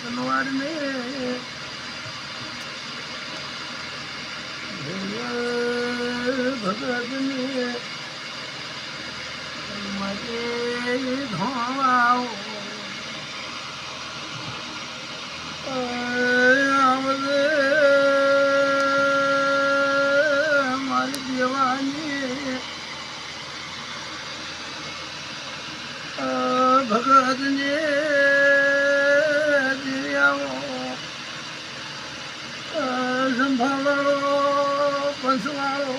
કનવાડને ભગતને માટે ધોવાઓ આવલે મારી દેવાની દિવ્યાઓ સંભાળો, પંચવાળો.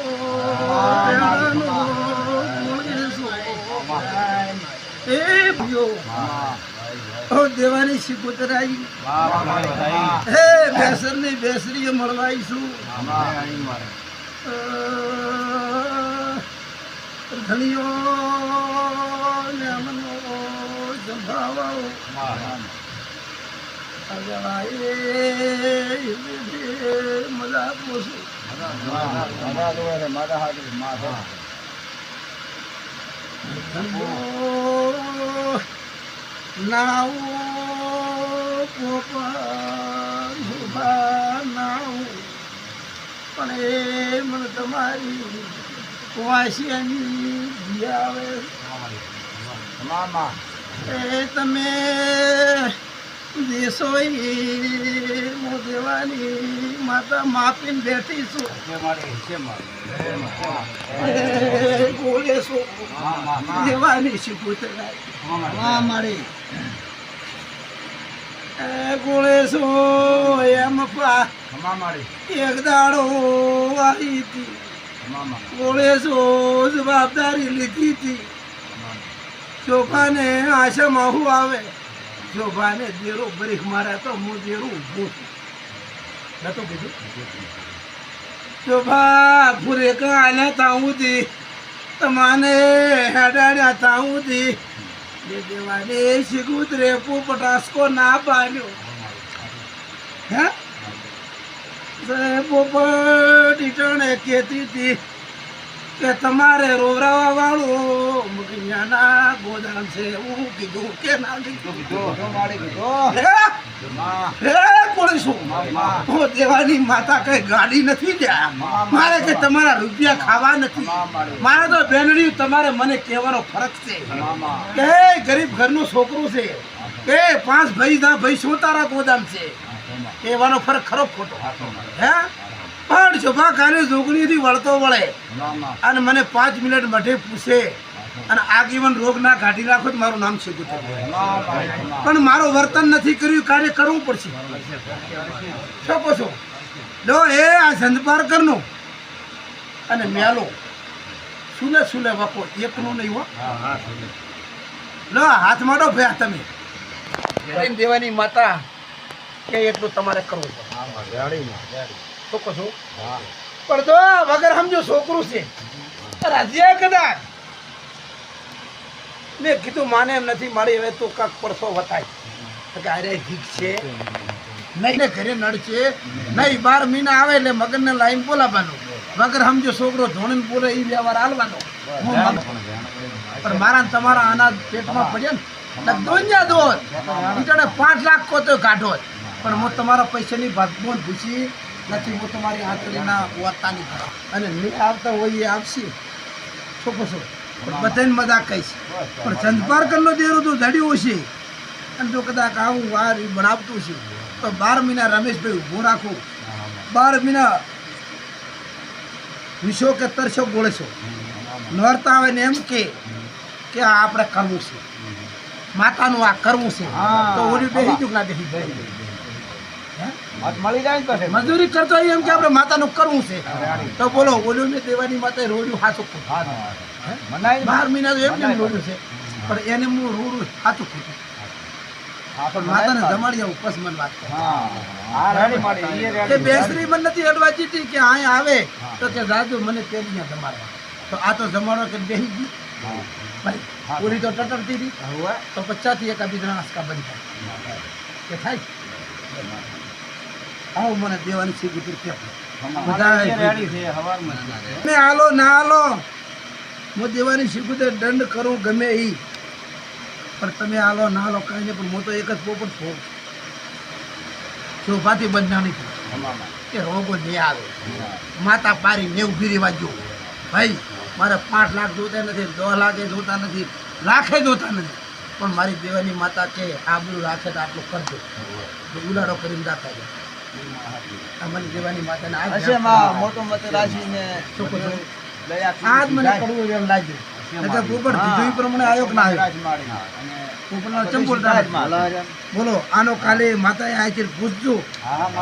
એ દેવાની શિકોતર આવી હે બેસરની બેસરીએ મળવા આવીશું ધણીઓ ને અમનો સંભાળો મજા પોસું નાવું પોપા સુભા નાવું પણ એ મને તમારી વાંસિયાની આવે એ તમે દેશો દેવાની માતા માપીને બેઠી છું. ગોળે છો. દેવાની શીખવું મારી. એ ગોળે છો એમ પા એક દાડો આવી હતી. ગોળે છો જવાબદારી લીધી હતી. ચોખાને આશામાં હું આવે. ચોખાને દેરો બરીખ મારે તો હું દેરું ઊભું છું નતું કીધું? તાઉથી તમાને હેડાડ્યા તાઉથી જે દેવાને શીખુતરે પોપટાસકો ના પાડ્યો. હે? પોપટ ઈટણે કેતી હતી કે તમારે રોવરાવા વાળો મુકિયાના ગોદામ છે હું કીધું કે ના કીધું? દેવાની માતા કઈ ગાડી નથી મારે કે તમારા રૂપિયા ખાવા નથી. મારે. તો બેનડી તમારે મને કહેવાનો ફરક છે. કે ગરીબ ઘરનું છોકરું છે. કે પાંચ ભાઈ ના ભાઈ શું તારા ગોદામ છે? કહેવાનો ફરક ખરો ખોટો? હે? પણ શોભા કાને જોગણીથી વળતો વળે. અને મને પાંચ મિનિટ મઠે પૂછે અને આગીવન રોગ ના કાઢી નાખો તો મારું નામ છે. ગુજર પણ મારું વર્તન નથી કર્યું કાર્ય કરવું પડશે. શું કહો છો લો એ આ સંદપારકરનું અને મેલો સુલે સુલે વાપો એકનું નહીં હો. લો હાથ માંડો ભયા તમે. દેવાની માતા કે એટલું તમારે કરવું પડે. પણ તો વગર સમજો છોકરું છે. રાજ્યા કદાચ. મેં કીધું માને એમ નથી મારી હવે તું કાંક પરસો વતાય. કે અરે ઠીક છે. નહીં ને ઘરે નડશે નહીં બાર મહિના આવે એટલે મગનને લાઈન બોલાવવાનું. વગર સમજો છોકરો ધોણીને બોલે એ વ્યવહાર હાલવાનો. પણ મારા તમારા અનાજ પેટમાં પડે ને દોન્યા પાંચ લાખ કો તો કાઢો પણ હું તમારા પૈસાની ભાગમાં ભૂસી નથી હું તમારી આંતરીના વાર્તાની કરા. અને નહીં આવતા હોય એ આવશે. કહો છો. બધાને મજા કહીશ. પણ ચંદપારકરનો દેરો તો જડ્યો છે અને જો કદાચ આવું વાર બનાવતું છે તો બાર મહિના રમેશભાઈ ઊભું રાખો. બાર મહિના વિશો કે તરસો ગોળેશો નરતા આવે ને એમ કે કે આ આપણે કરવું છે. માતાનું આ કરવું છે. તો ઓલી બેસી જુ ના બેસી? મળી જાય ને તો મજૂરી કરતો એમ કે આપણે માતાનું કરવું છે. તો બોલો ઓલું ને દેવાની માતા રોડ્યું સાચું. મનાય. બાર મહિના તો એમ કેમ રોડ્યું છે? પણ એને હું રોડું સાચું ખોટું. પણ માતાને. જમાડી આવું બસ મને વાત કરો. બેસરી મને નથી અડવા જીતી કે અહીંયા આવે તો કે રાજુ મને પેલી જમાડવા. તો આ તો જમાડો કે બેસી ગઈ પૂરી તો ટટરતી હતી? તો પચાસથી એક આંસકા બંધ થાય કે થાય? આવું મને દેવાની સીધી કે અમારે ઈ રેડી છે, હવારમાં જ. તમે હાલો ના હાલો. હું દેવાની શીખું દંડ કરું ગમે એ પણ તમે હાલો ના હાલો કાંઈ નહીં પણ હું તો એક જ પોપટ છું. શોભાથી બંધાણી કે રોગો નહીં આવે. માતા પારી ને ઊભી રહેવા જો ભાઈ મારે પાંચ લાખ જોતા નથી દસ લાખે જોતા નથી લાખે જોતા નથી. પણ મારી દેવાની માતા કે આબરું રાખે તો આટલું કરજો. ઉલાડો કરીને દાતા છે અમારી દેવાની માતાને આજ હશે માં મોટો મત રાશિને શું લઈ આપી આજ મને કડવું એમ લાગ્યું. નકર પોપટ કીધું પ્રમાણે આવ્યો ના આવ્યો. પોપટનો ચમ બોલતા નથી. રાજમાળી. બોલો આનો કાલે માતાએ આથી પૂછજો.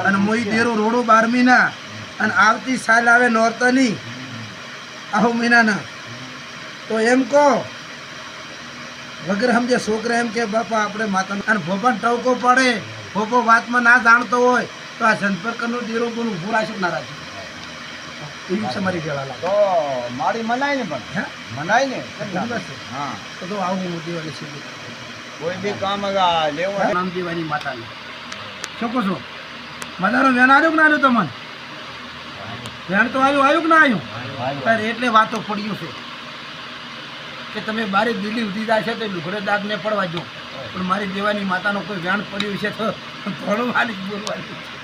અને મોઈ દેરો રોડો બાર મહિના અને આવતી સાલ આવે નોરતાની. આહો મહિનાના તો એમ કહો વગર સમજે છોકરા એમ કે બાપા આપણે માતા અને ભોપન ટવકો પડે. ભોપો વાતમાં ના જાણતો હોય. તો આ સંપર્કનું દેરો કોનું ઊભું રાખે કે ના રાખે એવું છે મારી લાગે. તો મારી મનાય ને પણ. હે? મનાય ને. હા તો તો આવું હું દેવાની સીધી કોઈ બી કામ આ લેવું નામ દેવાની માતાને. શું કહો છો? મજાનો વેન આવ્યો કે ના આવ્યો તમને? વેન તો આવ્યું આવ્યું કે ના આવ્યું તારે એટલે વાતો પડ્યું છે. કે તમે બારે દિલ્હી ઉધી જાય છે તો લુગડે દાગ ને પડવા જો. પણ મારી દેવાની માતાનો કોઈ વેણ પડ્યું છે તો ભણવાની જ બોલવાની છે.